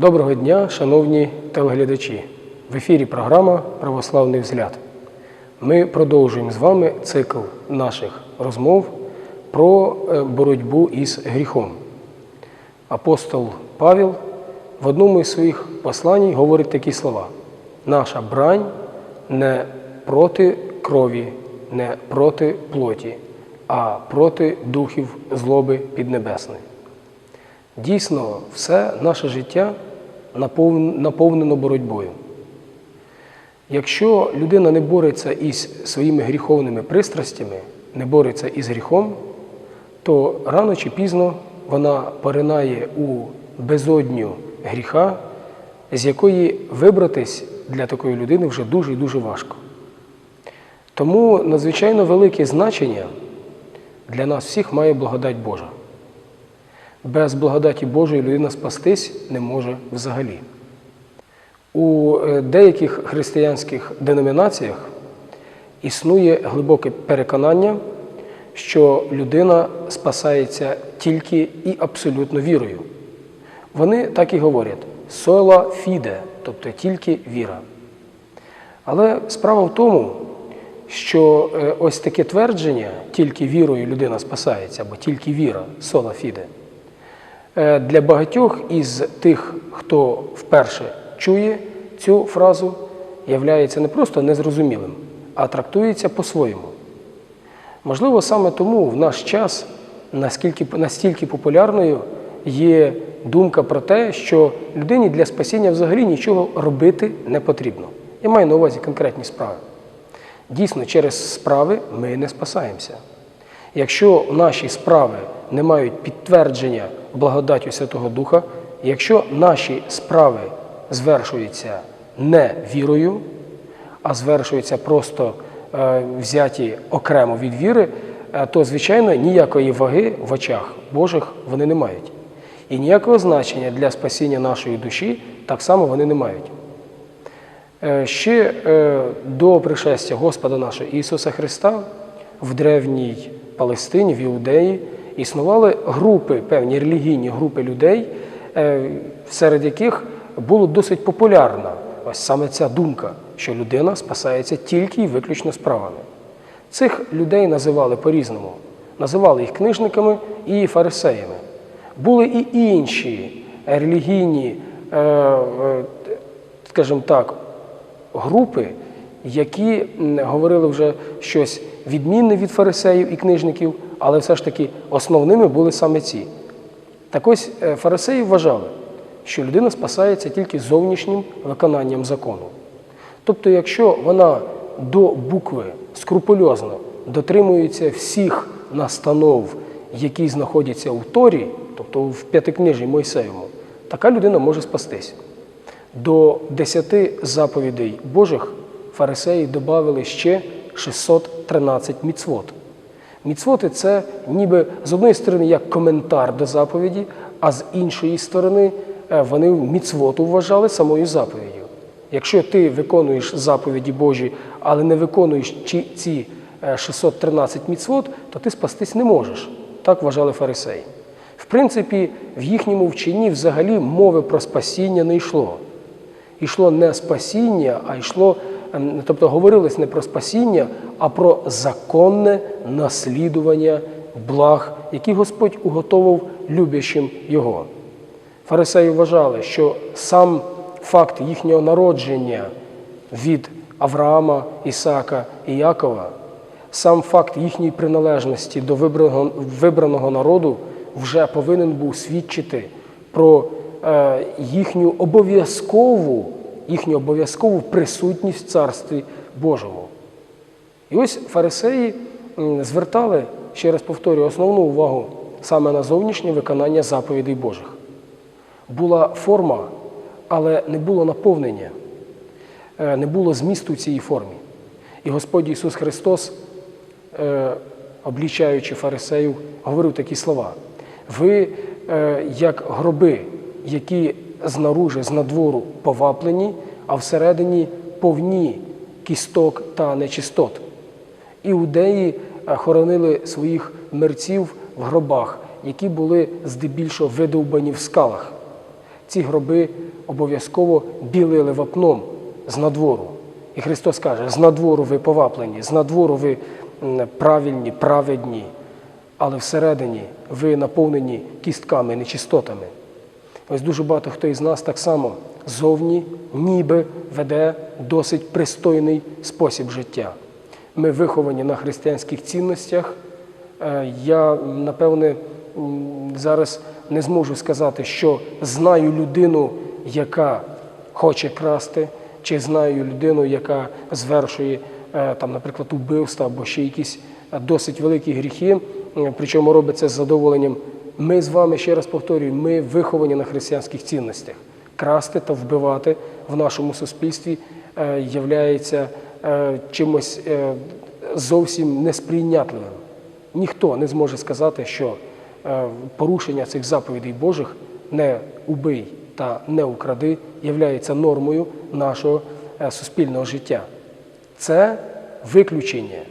Доброго дня, шановні телеглядачі! В ефірі програма Православний взгляд. Ми продовжуємо з вами цикл наших розмов про е, боротьбу із гріхом. Апостол Павел в одному із своїх послань говорить такі слова: наша брань не проти крові, не проти плоті, а проти духів злоби піднебесної. Дійсно, все наше життя наповнено боротьбою. Якщо людина не бореться із своїми гріховними пристрастями, не бореться із гріхом, то рано чи пізно вона поринає у безодню гріха, з якої вибратись для такої людини вже дуже і дуже важко. Тому надзвичайно велике значення для нас всіх має благодать Божа. Без благодаті Божої людина спастись не може взагалі. У е, деяких християнських деномінаціях існує глибоке переконання, що людина спасається тільки і абсолютно вірою. Вони так і говорять сола фіде, тобто тільки віра. Але справа в тому, що е, ось таке твердження, тільки вірою людина спасається, або тільки віра, сола фіде, для багатьох із тих, хто вперше чує цю фразу, являється не просто незрозумілим, а трактується по-своєму. Можливо, саме тому в наш час наскільки, настільки популярною є думка про те, що людині для спасіння взагалі нічого робити не потрібно. Я маю на увазі конкретні справи. Дійсно, через справи ми не спасаємося. Якщо наші справи не мають підтвердження благодаттю Святого Духа, якщо наші справи звершуються не вірою, а звершуються просто е, взяті окремо від віри, е, то, звичайно, ніякої ваги в очах Божих вони не мають. І ніякого значення для спасіння нашої душі так само вони не мають. Е, Ще до пришестя Господа нашого Ісуса Христа в древній Палестині, в Іудеї, існували групи, певні релігійні групи людей, е, серед яких було досить популярна ось саме ця думка, що людина спасається тільки і виключно справами. Цих людей називали по-різному. Називали їх книжниками і фарисеями. Були і інші релігійні, е, е, скажімо так, групи, які говорили вже щось відмінне від фарисеїв і книжників, але все ж таки основними були саме ці. Так ось е, фарисеї вважали, що людина спасається тільки зовнішнім виконанням закону. Тобто, якщо вона до букви скрупульозно дотримується всіх настанов, які знаходяться у Торі, тобто в п'ятикнижі Мойсеєвому, така людина може спастись. До десяти заповідей Божих фарисеї додали ще 613 міцвот. Міцвоти це ніби з однієї сторони як коментар до заповіді, а з іншої сторони е, вони міцвоту вважали самою заповіддю. Якщо ти виконуєш заповіді Божі, але не виконуєш ці- ці е, 613 міцвот, то ти спастись не можеш. Так вважали фарисеї. В принципі, в їхньому вченні взагалі мови про спасіння не йшло. Йшло не спасіння, а йшло, тобто говорилось не про спасіння, а про законне наслідування благ, які Господь уготовив любящим Його. Фарисеї вважали, що сам факт їхнього народження від Авраама, Ісака і Якова, сам факт їхньої приналежності до вибраного, вибраного народу вже повинен був свідчити про е, їхню обов'язкову, їхню обов'язкову присутність в Царстві Божому. І ось фарисеї звертали, ще раз повторюю, основну увагу саме на зовнішнє виконання заповідей Божих. Була форма, але не було наповнення, е, не було змісту в цій формі. І Господь Ісус Христос, е, облічаючи фарисеїв, говорив такі слова: ви, е, як гроби, які знаружи, з надвору поваплені, а всередині повні кісток та нечистот. Іудеї е, хоронили своїх мерців в гробах, які були здебільшого видовбані в скалах. ці гроби обов'язково білили вапном з надвору. І Христос каже: з надвору ви поваплені, з надвору ви правильні, праведні, але всередині ви наповнені кістками, нечистотами. Ось дуже багато хто із нас так само зовні ніби веде досить пристойний спосіб життя. Ми виховані на християнських цінностях. Е, Я, напевне, зараз не зможу сказати, що знаю людину, яка хоче красти, чи знаю людину, яка звершує, е, там, наприклад, убивства або ще якісь е, досить великі гріхи, причому робить це з задоволенням. Ми з вами, ще раз повторюю, ми виховані на християнських цінностях. Красти та вбивати в нашому суспільстві е, являється е, чимось е, зовсім несприйнятливим. Ніхто не зможе сказати, що порушення цих заповідей Божих не убий та не укради являється нормою нашого суспільного життя. Це виключення.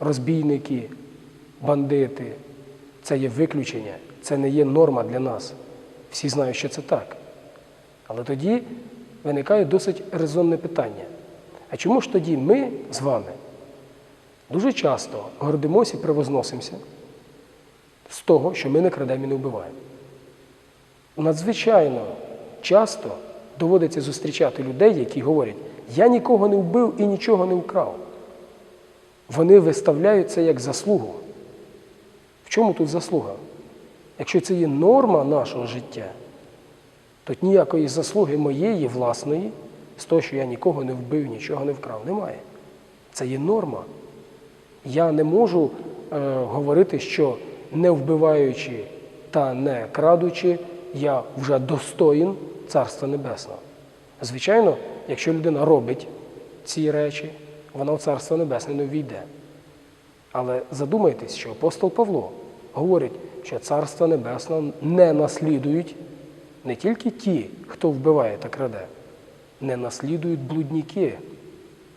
Розбійники, бандити це є виключення, це не є норма для нас. Всі знають, що це так. Але тоді виникає досить резонне питання. А чому ж тоді ми з вами дуже часто гордимося і превозносимося з того, що ми не крадемо і не вбиваємо? Надзвичайно часто доводиться зустрічати людей, які говорять, я нікого не вбив і нічого не вкрав. Вони виставляють це як заслугу. Чому тут заслуга? Якщо це є норма нашого життя, то ніякої заслуги моєї власної з того, що я нікого не вбив, нічого не вкрав, немає. Це є норма. Я не можу е, говорити, що не вбиваючи та не крадучи, я вже достоїн Царства Небесного. Звичайно, якщо людина робить ці речі, вона в Царство Небесне не ввійде. Але задумайтесь, що апостол Павло говорить, що Царство Небесне не наслідують не тільки ті, хто вбиває та краде, не наслідують блудніки,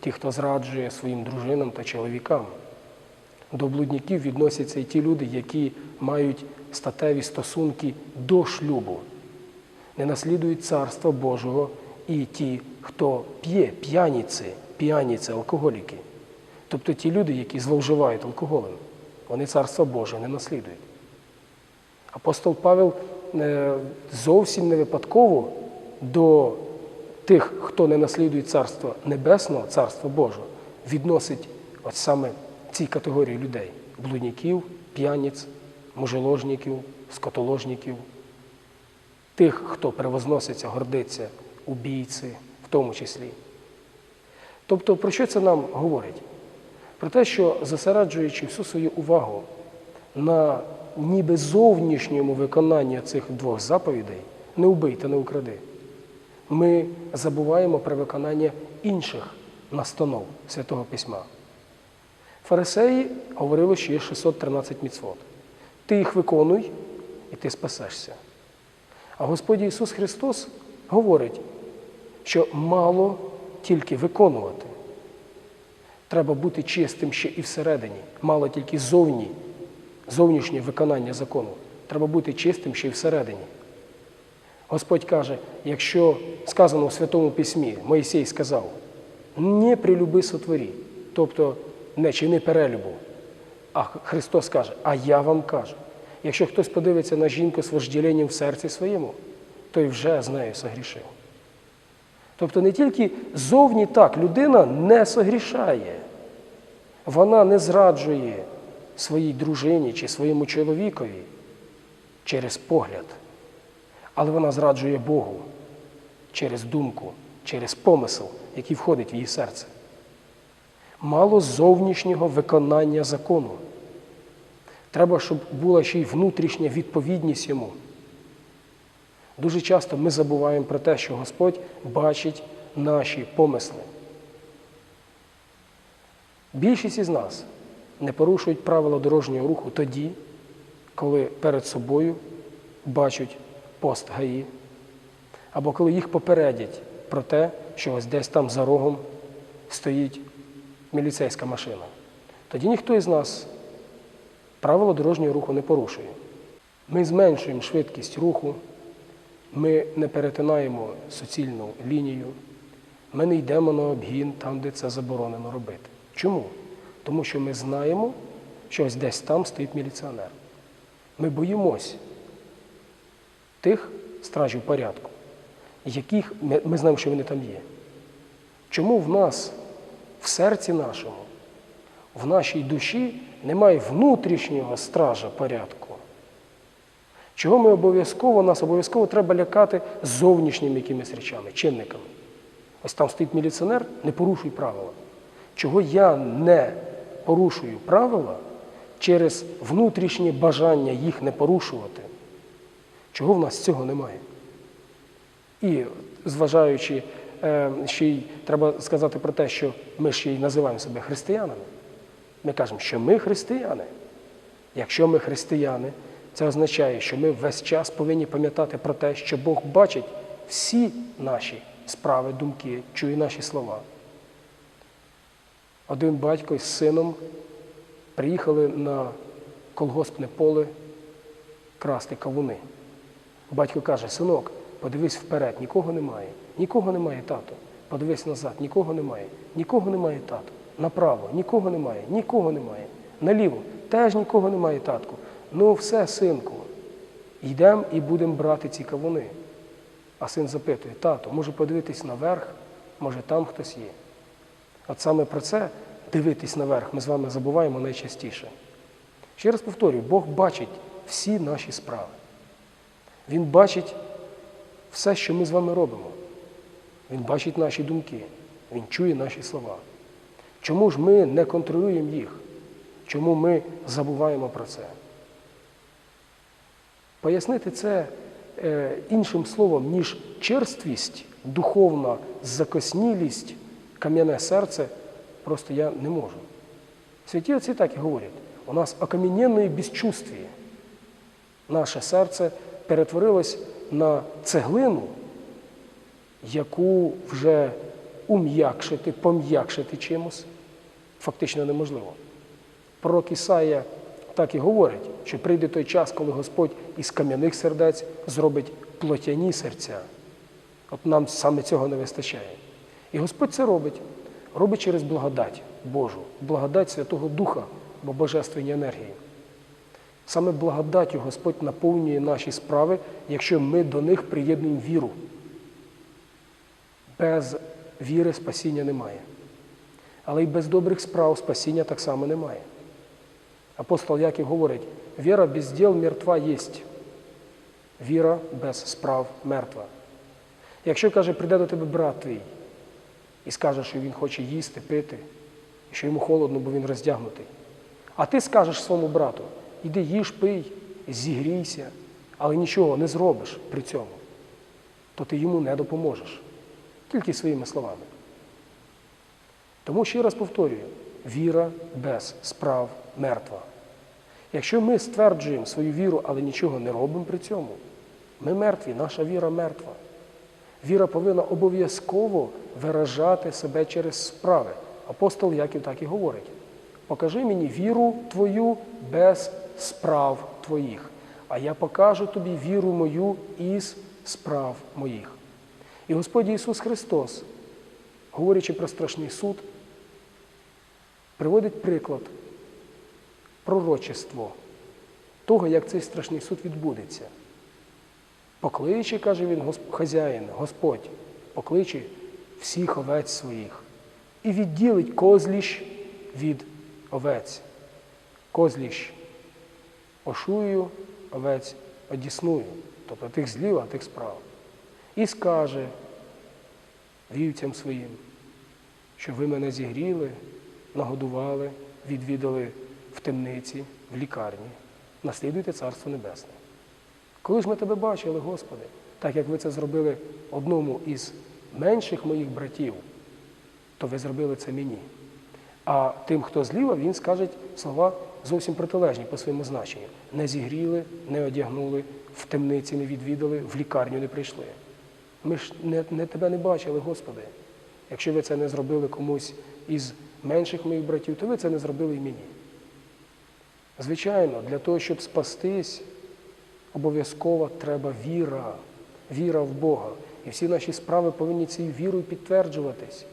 ті, хто зраджує своїм дружинам та чоловікам. До блудників відносяться і ті люди, які мають статеві стосунки до шлюбу, не наслідують Царства Божого і ті, хто п'є, п'яніці, п'яніці, алкоголіки. Тобто ті люди, які зловживають алкоголем, вони Царство Боже не наслідують. Апостол Павел е, зовсім не випадково до тих, хто не наслідує Царство Небесного, Царство Божого, відносить от саме ці категорії людей блудників, п'яниць, мужеложників, скотоложників, тих, хто превозноситься, гордиться, убійці, в тому числі. Тобто, про що це нам говорить? Про те, що зосереджуючи всю свою увагу на ніби зовнішньому виконанні цих двох заповідей, не вбий та не укради, ми забуваємо про виконання інших настанов Святого Письма. Фарисеї говорили, що є 613 міцвот. Ти їх виконуй, і ти спасешся. А Господь Ісус Христос говорить, що мало тільки виконувати. Треба бути чистим ще і всередині. Мало тільки зовні, зовнішнє виконання закону. Треба бути чистим ще й всередині. Господь каже, якщо сказано в Святому Письмі, Моїсей сказав, не прилюби сотворі, тобто не чини перелюбу. А Христос каже, а я вам кажу. Якщо хтось подивиться на жінку з вожділенням в серці своєму, той вже з нею согрішив. Тобто не тільки зовні так, людина не согрішає, вона не зраджує своїй дружині чи своєму чоловікові через погляд, але вона зраджує Богу через думку, через помисел, який входить в її серце. Мало зовнішнього виконання закону. Треба, щоб була ще й внутрішня відповідність йому. Дуже часто ми забуваємо про те, що Господь бачить наші помисли. Більшість із нас не порушують правила дорожнього руху тоді, коли перед собою бачать пост ГАІ, або коли їх попередять про те, що ось десь там за рогом стоїть міліцейська машина. Тоді ніхто із нас правила дорожнього руху не порушує. Ми зменшуємо швидкість руху, Ми не перетинаємо суцільну лінію, ми не йдемо на обгін там, де це заборонено робити. Чому? Тому що ми знаємо, що ось десь там стоїть міліціонер. Ми боїмось тих стражів порядку, яких ми, ми знаємо, що вони там є. Чому в нас, в серці нашому, в нашій душі немає внутрішнього стража порядку? Чого ми обов'язково, нас обов'язково треба лякати зовнішніми якимись речами, чинниками? Ось там стоїть міліціонер, не порушуй правила. Чого я не порушую правила через внутрішнє бажання їх не порушувати? Чого в нас цього немає? І зважаючи, е, ще й треба сказати про те, що ми ще й називаємо себе християнами. Ми кажемо, що ми християни. Якщо ми християни, це означає, що ми весь час повинні пам'ятати про те, що Бог бачить всі наші справи, думки, чує наші слова. Один батько з сином приїхали на колгоспне поле красти кавуни. Батько каже: синок, подивись вперед, нікого немає. Нікого немає, тато. Подивись назад, нікого немає. Нікого немає, тато. Направо, нікого немає, нікого немає. Наліво теж нікого немає, татку. Ну все, синку, йдемо і будемо брати ці кавуни. А син запитує, тато, може подивитись наверх, може там хтось є. От саме про це дивитись наверх ми з вами забуваємо найчастіше. Ще раз повторюю, Бог бачить всі наші справи. Він бачить все, що ми з вами робимо. Він бачить наші думки, Він чує наші слова. Чому ж ми не контролюємо їх? Чому ми забуваємо про це? Пояснити це е, іншим словом, ніж черствість, духовна закоснілість, кам'яне серце, просто я не можу. Святі отці так і говорять, у нас окам'яненне безчувствіє. Наше серце перетворилось на цеглину, яку вже ум'якшити, пом'якшити чимось фактично неможливо. Пророк Ісая так і говорить, що прийде той час, коли Господь із кам'яних сердець зробить плотяні серця. От нам саме цього не вистачає. І Господь це робить, робить через благодать Божу, благодать Святого Духа, бо божественні енергії. Саме благодаттю Господь наповнює наші справи, якщо ми до них приєднуємо віру. Без віри спасіння немає. Але й без добрих справ спасіння так само немає. Апостол Яків говорить, віра без діл мертва єсть. Віра без справ мертва. Якщо, каже, прийде до тебе брат твій і скаже, що він хоче їсти, пити, і що йому холодно, бо він роздягнутий. А ти скажеш своєму брату, іди їж, пий, зігрійся, але нічого не зробиш при цьому, то ти йому не допоможеш. Тільки своїми словами. Тому ще раз повторюю, віра без справ мертва. Якщо ми стверджуємо свою віру, але нічого не робимо при цьому, ми мертві, наша віра мертва. Віра повинна обов'язково виражати себе через справи. Апостол Яків так і говорить: покажи мені віру твою без справ твоїх, а я покажу тобі віру мою із справ моїх. І Господь Ісус Христос, говорячи про страшний суд, приводить приклад, пророчество того, як цей страшний суд відбудеться. Покличе, каже він, хазяїн, Господь, покличе всіх овець своїх і відділить козліш від овець. Козліш ошую, овець одісную, тобто тих зліва, тих справа. І скаже вівцям своїм, що ви мене зігріли, нагодували, відвідали темниці, в лікарні. Наслідуйте Царство Небесне. Коли ж ми тебе бачили, Господи, так як ви це зробили одному із менших моїх братів, то ви зробили це мені. А тим, хто зліва, він скаже слова зовсім протилежні по своєму значенню. Не зігріли, не одягнули, в темниці не відвідали, в лікарню не прийшли. Ми ж не, не тебе не бачили, Господи. Якщо ви це не зробили комусь із менших моїх братів, то ви це не зробили і мені. Звичайно, для того, щоб спастись, обов'язково треба віра. віра в Бога. І всі наші справи повинні цією вірою підтверджуватись.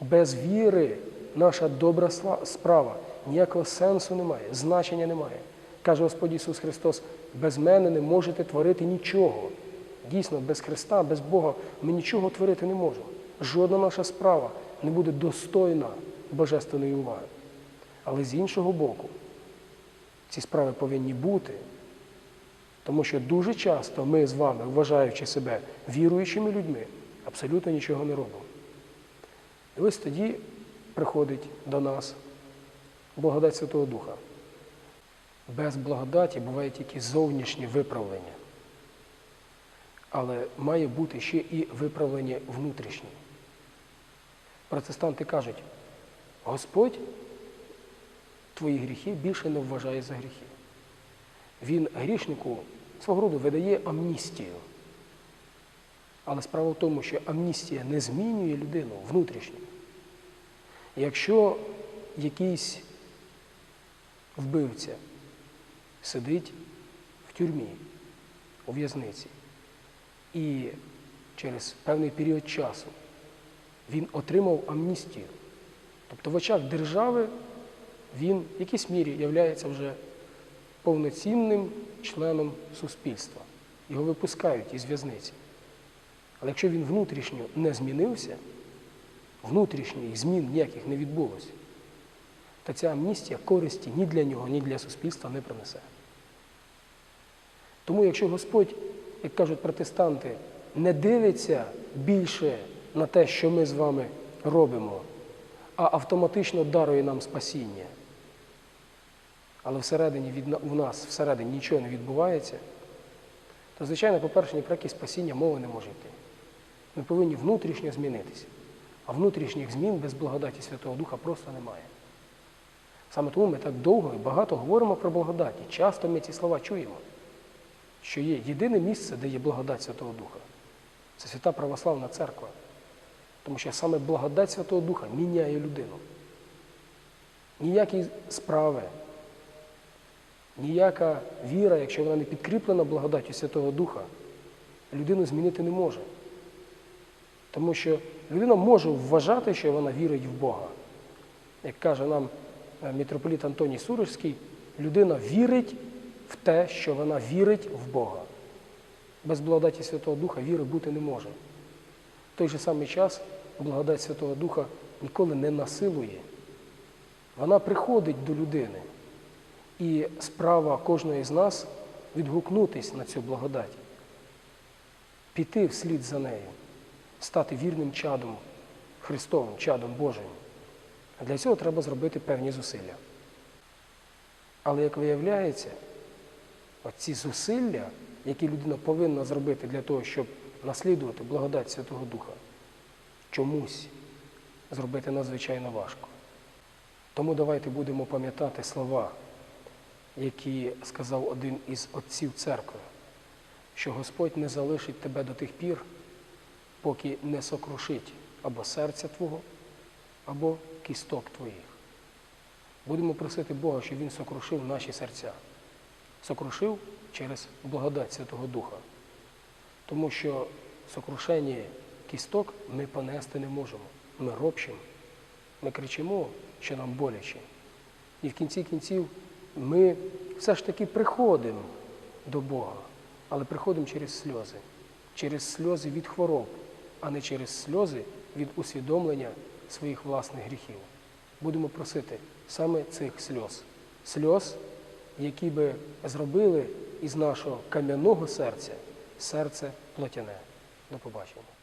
Без віри наша добра справа ніякого сенсу немає, значення немає. Каже Господь Ісус Христос, без мене не можете творити нічого. Дійсно, без Христа, без Бога ми нічого творити не можемо. Жодна наша справа не буде достойна божественної уваги. Але з іншого боку, ці справи повинні бути, тому що дуже часто ми з вами, вважаючи себе віруючими людьми, абсолютно нічого не робимо. І ось тоді приходить до нас благодать Святого Духа. Без благодаті буває тільки зовнішнє виправлення. Але має бути ще і виправлення внутрішнє. Протестанти кажуть, Господь твої гріхи більше не вважає за гріхи. Він грішнику свого роду видає амністію. Але справа в тому, що амністія не змінює людину внутрішньо. Якщо якийсь вбивця сидить в тюрмі, у в'язниці, і через певний період часу він отримав амністію, тобто в очах держави він в якійсь мірі є вже повноцінним членом суспільства. Його випускають із в'язниці. Але якщо він внутрішньо не змінився, внутрішніх змін ніяких не відбулося, то ця амністія користі ні для нього, ні для суспільства не принесе. Тому якщо Господь, як кажуть протестанти, не дивиться більше на те, що ми з вами робимо, а автоматично дарує нам спасіння, але всередині від, в нас всередині нічого не відбувається, то, звичайно, по-перше, ні про яке спасіння мови не може йти. Ми повинні внутрішньо змінитися. А внутрішніх змін без благодаті Святого Духа просто немає. Саме тому ми так довго і багато говоримо про благодаті. Часто ми ці слова чуємо, що є єдине місце, де є благодать Святого Духа. Це свята православна церква. Тому що саме благодать Святого Духа міняє людину. Ніякі справи, ніяка віра, якщо вона не підкріплена благодаттю Святого Духа, людину змінити не може. Тому що людина може вважати, що вона вірить в Бога. Як каже нам е, митрополіт Антоній Сурожський, людина вірить в те, що вона вірить в Бога. Без благодаті Святого Духа віри бути не може. В той же самий час благодать Святого Духа ніколи не насилує. Вона приходить до людини. І справа кожної з нас відгукнутись на цю благодать, піти вслід за нею, стати вірним чадом Христовим, чадом Божим. А для цього треба зробити певні зусилля. Але як виявляється, оці зусилля, які людина повинна зробити для того, щоб наслідувати благодать Святого Духа, чомусь зробити надзвичайно важко. Тому давайте будемо пам'ятати слова, які сказав один із отців церкви, що Господь не залишить тебе до тих пір, поки не сокрушить або серця Твого, або кісток Твоїх. Будемо просити Бога, щоб Він сокрушив наші серця. Сокрушив через благодать Святого Духа. Тому що сокрушення кісток ми понести не можемо. Ми ропщимо, ми кричимо, що нам боляче. І в кінці кінців ми все ж таки приходимо до Бога, але приходимо через сльози, через сльози від хвороб, а не через сльози від усвідомлення своїх власних гріхів. Будемо просити саме цих сльоз. Сльоз, які би зробили із нашого кам'яного серця серце плотяне. До побачення.